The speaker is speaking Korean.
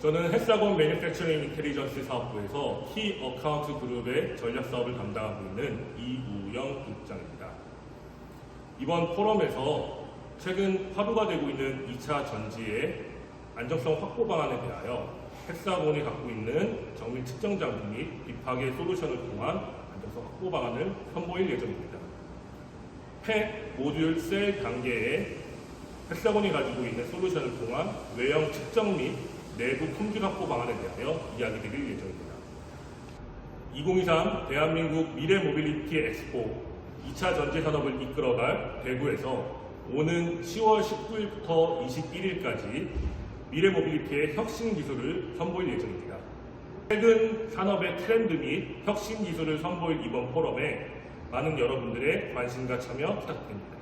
저는 헬사건 매니팩처링 인텔리전스 사업부에서 키 어카운트 그룹의 전략 사업을 담당하고 있는 이우영 국장입니다. 이번 포럼에서 최근 화두가 되고 있는 2차 전지의 안정성 확보 방안에 대하여 헬사곤이 갖고 있는 정밀 측정 장비 및 비파괴 솔루션을 통한 안정성 확보 방안을 선보일 예정입니다. 팩, 모듈, 셀 단계의 헬사곤이 가지고 있는 솔루션을 통한 외형 측정 및 내부 품질 확보 방안에 대하여 이야기 드릴 예정입니다. 2023 대한민국 미래 모빌리티 엑스포 2차 전지 산업을 이끌어갈 대구에서 오는 10월 19일부터 21일까지 미래 모빌리티의 혁신 기술을 선보일 예정입니다. 최근 산업의 트렌드 및 혁신 기술을 선보일 이번 포럼에 많은 여러분들의 관심과 참여 부탁드립니다.